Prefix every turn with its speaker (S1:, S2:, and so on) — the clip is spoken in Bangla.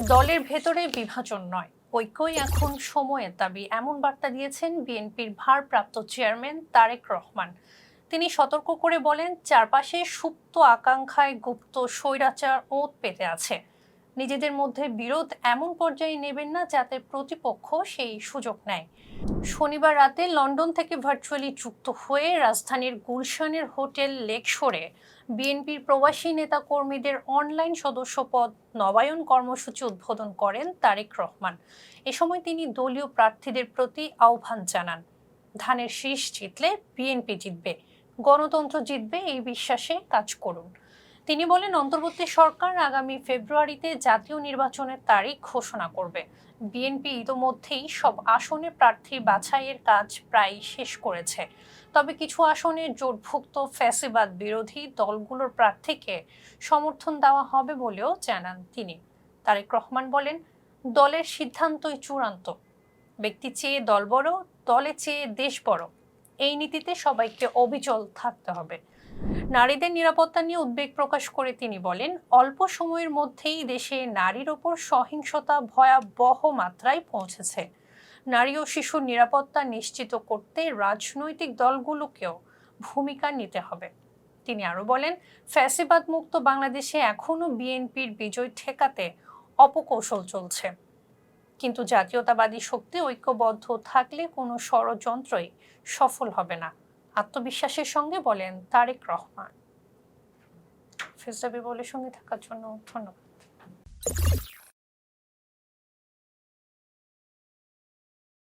S1: দলের ভেতরে বিভাজন নয়। ঐক্যই এখন সময়ের দাবি। এমন বার্তা দিয়েছেন বিএনপির ভারপ্রাপ্ত চেয়ারম্যান তারেক রহমান। তিনি সতর্ক করে বলেন, চারপাশে সুপ্ত আকাঙ্ক্ষায় গুপ্ত স্বৈরাচার ওত পেতে আছে। নিজেদের মধ্যে বিরোধ এমন পর্যায়ে নেবেন না যাতে প্রতিপক্ষ সেই সুযোগ নেয়। শনিবার রাতে লন্ডন থেকে ভার্চুয়ালি যুক্ত হয়ে রাজধানীর গুলশানের হোটেল লেকশোরে বিএনপির প্রবাসী নেতা কর্মীদের অনলাইন সদস্যপদ, নবায়ন কর্মসূচি উদ্বোধন করেন তারেক রহমান। এ সময় তিনি দলীয় প্রার্থীদের প্রতি আহ্বান জানান। ধানের শীষ জিতলে বিএনপি জিতবে, গণতন্ত্র জিতবে এই বিশ্বাসে কাজ করুন। তিনি বলেন, অন্তর্বর্তী সরকার আগামী ফেব্রুয়ারিতে জাতীয় নির্বাচনের তারিখ ঘোষণা করবে। বিএনপি ইতোমধ্যেই সব আসনে প্রার্থী বাছাইয়ের কাজ প্রায় শেষ করেছে। তবে কিছু আসনে জোটভুক্ত ফ্যাসিবাদ বিরোধী দলগুলোর প্রার্থীকে সমর্থন দেওয়া হবে বলেও জানান তিনি। তারেক রহমান বলেন, দলের সিদ্ধান্তই চূড়ান্ত। ব্যক্তি চেয়ে দল বড়, দলে চেয়ে দেশ বড়। এই নীতিতে সবাইকে অবিচল থাকতে হবে। নারীদের নিরাপত্তা নিয়ে উদ্বেগ প্রকাশ করে তিনি বলেন, অল্প সময়ের মধ্যেই দেশে নারীর ওপর সহিংসতা ভয়াবহ মাত্রায় পৌঁছেছে। নারী ও শিশুর নিরাপত্তা নিশ্চিত করতে রাজনৈতিক দলগুলোকেও ভূমিকা নিতে হবে। তিনি আরও বলেন ফ্যাসিবাদ মুক্ত বাংলাদেশে এখনও বিএনপির বিজয় ঠেকাতে অপকৌশল চলছে। কিন্তু জাতীয়তাবাদী শক্তি ঐক্যবদ্ধ থাকলে কোনো ষড়যন্ত্রই সফল হবে না। আত্মবিশ্বাসের সঙ্গে বলেন তারেক রহমান। ফেসদাবি বলে সঙ্গে থাকার জন্য ধন্যবাদ।